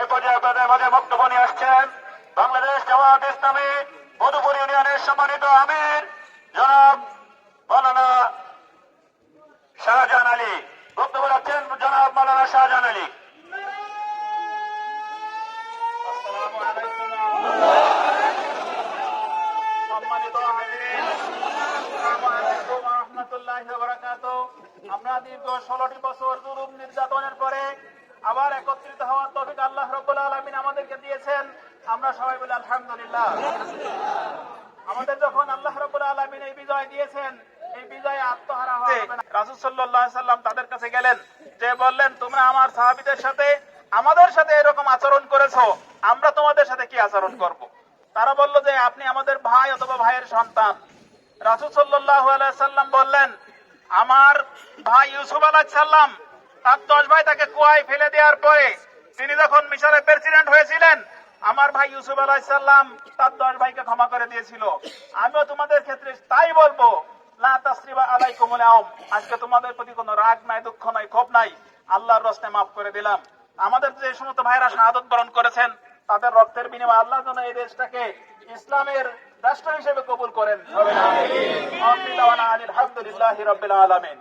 এ পর্যায়ে আপনাদের মাঝে বক্তব্য নিয়ে আসছেন বাংলাদেশ জামাত ইসলামী মধুপুর ইউনিয়নের সম্মানিত আমির, জনাব মৌলানা শাহজাহান আলী। বক্তব্য রাখছেন জনাব মৌলানা শাহজাহান আলী। আমরা দীর্ঘ 16টি বছর জুলুম নির্যাতনের পরে আবার একত্রিত হওয়ার তৌফিক আল্লাহ রাব্বুল আলামিন আমাদেরকে দিয়েছেন। আমরা সবাই বলি আলহামদুলিল্লাহ। আমাদের যখন আল্লাহ রাব্বুল আলামিন এই বিজয় দিয়েছেন এই বিজয়ে আত্মহারা হবে রাসূল আলাইহি সাল্লাম তাদের কাছে গেলেন যে বললেন তোমরা আমার সাহাবীদের সাথে আমাদের সাথে এরকম আচরণ করেছ আমরা তোমাদের সাথে কি আচরণ করব? তারা বলল যে আপনি আমাদের ভাই অথবা ভাইয়ের সন্তান। রাসূল আলাইহি সাল্লাম বললেন আমার ভাই ইউসুফ আলাইহিস সালাম দশ ভাই তাকে কুয়ায় ফেলে দেওয়ার পরে তিনি যখন মিশরের প্রেসিডেন্ট হয়েছিলেন আমার ভাই ইউসুফ আলাইসাল্লাম তার দশ ভাইকে ক্ষমা করে দিয়েছিল আমিও তোমাদের ক্ষেত্রে তাই বলব আজকে তোমাদের প্রতি কোনো রাগ নাই দুঃখ নাই ক্ষোভ নাই আল্লাহর রস্তে মাফ করে দিলাম আমাদের যে সমস্ত ভাইরা শাহাদত বরণ করেছেন তাদের রক্তের বিনিময়ে আল্লাহ যেন এই দেশটাকে ইসলামের রাষ্ট্র হিসেবে কবুল করেন আলহামদুলিল্লাহ রবিল আলমিন